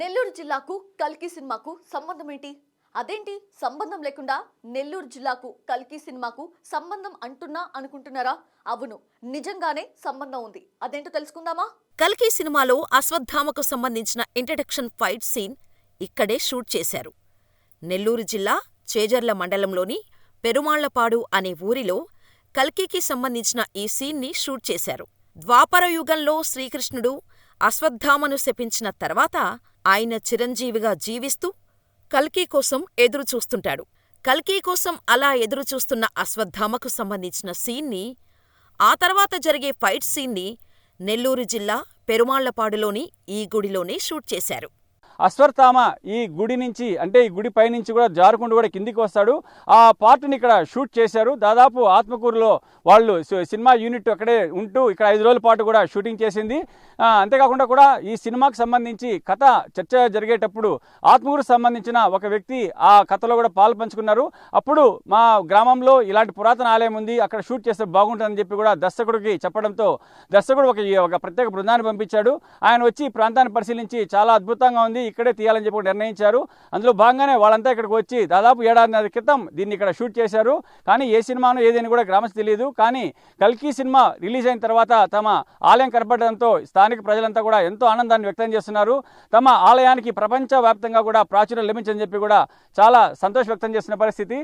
నెల్లూరు జిల్లాకు కల్కి సినిమాకు సంబంధం ఏంటి? అదేంటి? సంబంధం లేకుండా నెల్లూరు జిల్లాకు కల్కి సినిమాకు సంబంధం అంటున్నా అనుకుంటున్నారా? అవును నిజంగానే సంబంధం ఉంది. అదేంటో తెలుసుకుందామా? కల్కి సినిమాలో అశ్వత్థామకు సంబంధించిన ఇంట్రడక్షన్ ఫైట్ సీన్ ఇక్కడే షూట్ చేశారు. నెల్లూరు జిల్లా చేజర్ల మండలంలోని పెరుమాళ్ళపాడు అనే ఊరిలో కల్కికి సంబంధించిన ఈ సీన్ని షూట్ చేశారు. ద్వాపర యుగంలో శ్రీకృష్ణుడు అశ్వత్థామను శపించిన తర్వాత ఆయన చిరంజీవిగా జీవిస్తూ కల్కి కోసం ఎదురుచూస్తుంటాడు. కల్కి కోసం అలా ఎదురుచూస్తున్న అశ్వత్థామకు సంబంధించిన సీన్ని ఆ తర్వాత జరిగే ఫైట్ సీన్ని నెల్లూరు జిల్లా పెరుమాళ్ళపాడులోని ఈ గుడిలోనే షూట్ చేశారు. అశ్వత్థామ ఈ గుడి నుంచి అంటే ఈ గుడి పైనుంచి కూడా జారుకుంటూ కూడా కిందికి వస్తాడు. ఆ పార్ట్ని ఇక్కడ షూట్ చేశారు. దాదాపు ఆత్మకూరులో వాళ్ళు సినిమా యూనిట్ అక్కడే ఉంటూ ఇక్కడ ఐదు రోజుల పాటు కూడా షూటింగ్ చేసింది. అంతేకాకుండా కూడా ఈ సినిమాకు సంబంధించి కథ చర్చ జరిగేటప్పుడు ఆత్మకూరు సంబంధించిన ఒక వ్యక్తి ఆ కథలో కూడా పాలు పంచుకున్నారు. అప్పుడు మా గ్రామంలో ఇలాంటి పురాతన ఆలయం ఉంది అక్కడ షూట్ చేస్తే బాగుంటుందని చెప్పి కూడా దర్శకుడికి చెప్పడంతో దర్శకుడు ఒక ఒక ప్రత్యేక బృందాన్ని పంపించాడు. ఆయన వచ్చి ప్రాంతాన్ని పరిశీలించి చాలా అద్భుతంగా ఉంది ఇక్కడే తీయాలని చెప్పి నిర్ణయించారు. అందులో భాగంగానే వాళ్ళంతా ఇక్కడికి వచ్చి దాదాపు ఏడాదిన్నర క్రితం దీన్ని ఇక్కడ షూట్ చేశారు. కానీ ఏ సినిమాను ఏదని కూడా గ్రామస్ తెలియదు. కానీ కల్కి సినిమా రిలీజ్ అయిన తర్వాత తమ ఆలయం కనపడడంతో స్థానిక ప్రజలంతా కూడా ఎంతో ఆనందాన్ని వ్యక్తం చేస్తున్నారు. తమ ఆలయానికి ప్రపంచవ్యాప్తంగా కూడా ప్రాచుర్యం లభించని చెప్పి కూడా చాలా సంతోషం వ్యక్తం చేసిన పరిస్థితి.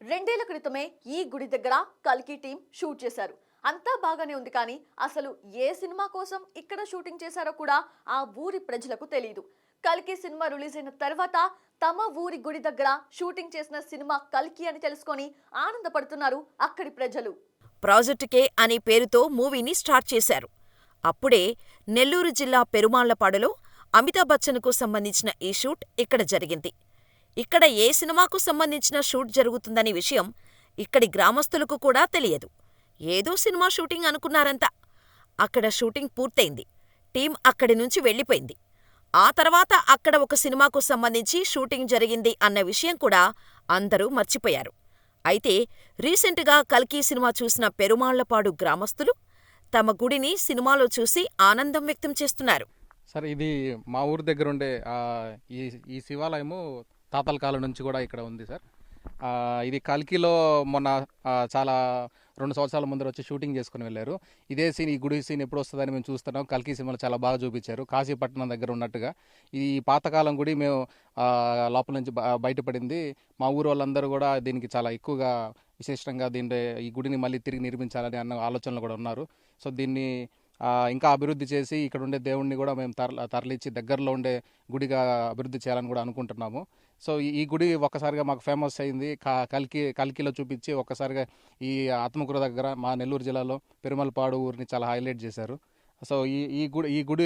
రెండేళ్ళ క్రితమే ఈ గుడి దగ్గర కల్కి టీం షూట్ చేశారు. అంతా బాగానే ఉంది కానీ అసలు ఏ సినిమా కోసం ఇక్కడ షూటింగ్ చేశారో కూడా ఆ ఊరి ప్రజలకు తెలియదు కల్కి సినిమా రిలీజ్ అయిన తర్వాత తమ ఊరి గుడి దగ్గర షూటింగ్ చేసిన సినిమా కల్కి అని తెలుసుకొని ఆనందపడుతున్నారు అక్కడి ప్రజలు. ప్రాజెక్ట్ కే అనే పేరుతో మూవీని స్టార్ట్ చేశారు. అప్పుడే నెల్లూరు జిల్లా పెరుమాళ్ళపాడులో అమితాబ్ బచ్చన్కు సంబంధించిన ఈ షూట్ ఇక్కడ జరిగింది. ఇక్కడ ఏ సినిమాకు సంబంధించిన షూట్ జరుగుతుందనే విషయం ఇక్కడి గ్రామస్తులకు కూడా తెలియదు. ఏదో సినిమా షూటింగ్ అనుకున్నారంతా అక్కడ షూటింగ్ పూర్తయింది. టీం అక్కడి నుంచి వెళ్ళిపోయింది. ఆ తర్వాత అక్కడ ఒక సినిమాకు సంబంధించి షూటింగ్ జరిగింది అన్న విషయం కూడా అందరూ మర్చిపోయారు. అయితే రీసెంట్గా కల్కి సినిమా చూసిన పెరుమాళ్ళపాడు గ్రామస్తులు తమ గుడిని సినిమాలో చూసి ఆనందం వ్యక్తం చేస్తున్నారు. సార్ ఇది మా ఊరు దగ్గర ఉండే ఈ ఈ శివాలయము తాతల కాలం నుంచి కూడా ఇక్కడ ఉంది సార్. ఇది కల్కిలో మొన్న చాలా రెండు సంవత్సరాల ముందర వచ్చి షూటింగ్ చేసుకుని వెళ్ళారు. ఇదే సీన్ ఈ గుడి సీన్ ఎప్పుడు వస్తుందని మేము చూస్తున్నాం. కల్కి సినిమాలు చాలా బాగా చూపించారు. కాశీపట్నం దగ్గర ఉన్నట్టుగా. ఈ పాతకాలం గుడి మేము లోపల నుంచి బ- బయటపడింది. మా ఊరు వాళ్ళందరూ కూడా దీనికి చాలా ఎక్కువగా విశేషంగా దీని ఈ గుడిని మళ్ళీ తిరిగి నిర్మించాలని అన్న ఆలోచనలు కూడా ఉన్నారు. సో దీన్ని ఇంకా అభివృద్ధి చేసి ఇక్కడ ఉండే దేవుణ్ణి కూడా మేము తరలి తరలించి దగ్గరలో ఉండే గుడిగా అభివృద్ధి చేయాలని కూడా అనుకుంటున్నాము. సో ఈ- గుడి ఒక్కసారిగా మాకు ఫేమస్ అయింది. కల్కి కల్కిలో చూపించి ఒక్కసారిగా ఈ ఆత్మకూర దగ్గర మా నెల్లూరు జిల్లాలో పెరుమలపాడు ఊరిని చాలా హైలైట్ చేశారు. సో ఈ ఈ గుడి ఈ గుడి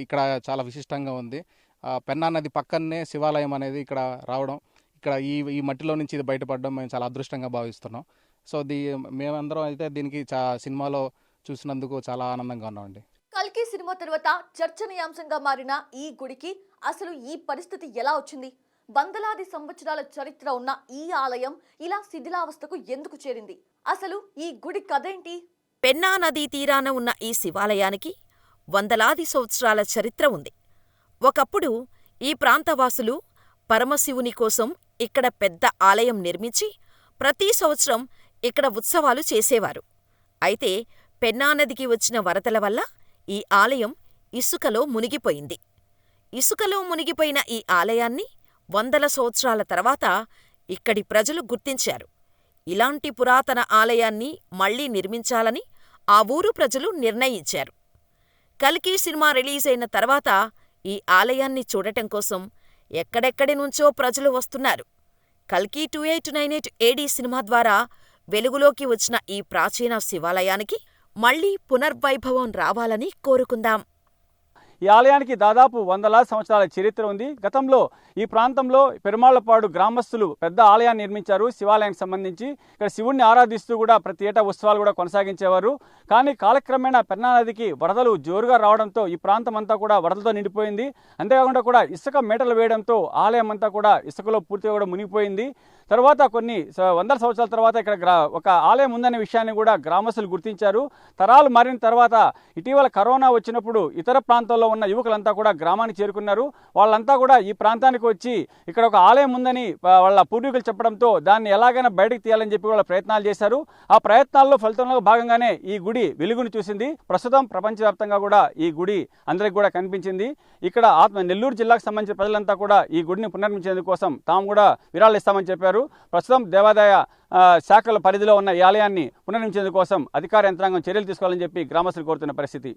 ఇక్కడ చాలా విశిష్టంగా ఉంది. పెన్నా నది పక్కనే శివాలయం అనేది ఇక్కడ రావడం ఇక్కడ ఈ ఈ మట్టిలో నుంచి ఇది బయటపడడం మేము చాలా అదృష్టంగా భావిస్తున్నాం. సో దీ మేమందరం అయితే దీనికి చా సినిమాలో చూసినందుకు చాలా ఆనందంగా ఉన్నామండి. కల్కి సినిమా తర్వాత చర్చనీయాంశంగా మారిన ఈ గుడికి అసలు ఈ పరిస్థితి ఎలా వచ్చింది? వందలాది సంవత్సరాల చరిత్ర ఉన్న ఈ ఆలయం ఇలా శిథిలావస్థకు ఎందుకు చేరింది? అసలు ఈ గుడి కథేంటి? పెన్నా నదీ తీరాన ఉన్న ఈ శివాలయానికి వందలాది సంవత్సరాల చరిత్ర ఉంది. ఒకప్పుడు ఈ ప్రాంతవాసులు పరమశివుని కోసం ఇక్కడ పెద్ద ఆలయం నిర్మించి ప్రతి సంవత్సరం ఇక్కడ ఉత్సవాలు చేసేవారు. అయితే పెన్నానదికి వచ్చిన వరదల వల్ల ఈ ఆలయం ఇసుకలో మునిగిపోయింది. ఇసుకలో మునిగిపోయిన ఈ ఆలయాన్ని వందల సంవత్సరాల తర్వాత ఇక్కడి ప్రజలు గుర్తించారు. ఇలాంటి పురాతన ఆలయాన్ని మళ్ళీ నిర్మించాలని ఆ ఊరు ప్రజలు నిర్ణయించారు. కల్కి సినిమా రిలీజ్ అయిన తర్వాత ఈ ఆలయాన్ని చూడటం కోసం ఎక్కడెక్కడి నుంచో ప్రజలు వస్తున్నారు. కల్కి two eight nine eight AD cinema ద్వారా వెలుగులోకి వచ్చిన ఈ ప్రాచీన శివాలయానికి మళ్ళీ పునర్వైభవం రావాలని కోరుకుందాం. ఈ ఆలయానికి దాదాపు వందలాది సంవత్సరాల చరిత్ర ఉంది. గతంలో ఈ ప్రాంతంలో పెరుమాళ్ళపాడు గ్రామస్తులు పెద్ద ఆలయాన్ని నిర్మించారు. శివాలయానికి సంబంధించి ఇక్కడ శివుణ్ణి ఆరాధిస్తూ కూడా ప్రతి ఏటా ఉత్సవాలు కూడా కొనసాగించేవారు. కానీ కాలక్రమేణా పెన్నా నదికి వరదలు జోరుగా రావడంతో ఈ ప్రాంతం అంతా కూడా వరదలతో నిండిపోయింది. అంతేకాకుండా కూడా ఇసుక మేటలు వేయడంతో ఆలయం అంతా కూడా ఇసుకలో పూర్తిగా కూడా మునిగిపోయింది. తర్వాత కొన్ని వందల సంవత్సరాల తర్వాత ఇక్కడ గ్రా ఒక ఆలయం ఉందనే విషయాన్ని కూడా గ్రామస్తులు గుర్తించారు. తరాలు మారిన తర్వాత ఇటీవల కరోనా వచ్చినప్పుడు ఇతర ప్రాంతాల్లో ఉన్న యువకులంతా కూడా గ్రామానికి చేరుకున్నారు. వాళ్ళంతా కూడా ఈ ప్రాంతానికి వచ్చి ఇక్కడ ఒక ఆలయం ఉందని వాళ్ళ పూర్వీకులు చెప్పడంతో దాన్ని ఎలాగైనా బయటకు తీయాలని చెప్పి వాళ్ళ ప్రయత్నాలు చేశారు. ఆ ప్రయత్నాల్లో ఫలితంలో భాగంగానే ఈ గుడి వెలుగును చూసింది. ప్రస్తుతం ప్రపంచవ్యాప్తంగా కూడా ఈ గుడి అందరికి కూడా కనిపించింది. ఇక్కడ ఆత్మ నెల్లూరు జిల్లాకు సంబంధించిన ప్రజలంతా కూడా ఈ గుడిని పునర్మించేందుకు కోసం తాము కూడా విరాళాలు ఇస్తామని చెప్పారు. ప్రస్తుతం దేవాదాయ శాఖల పరిధిలో ఉన్న ఈ ఆలయాన్ని పునర్మించేందుకోసం కోసం అధికార యంత్రాంగం చర్యలు తీసుకోవాలని చెప్పి గ్రామస్తులు కోరుతున్న పరిస్థితి.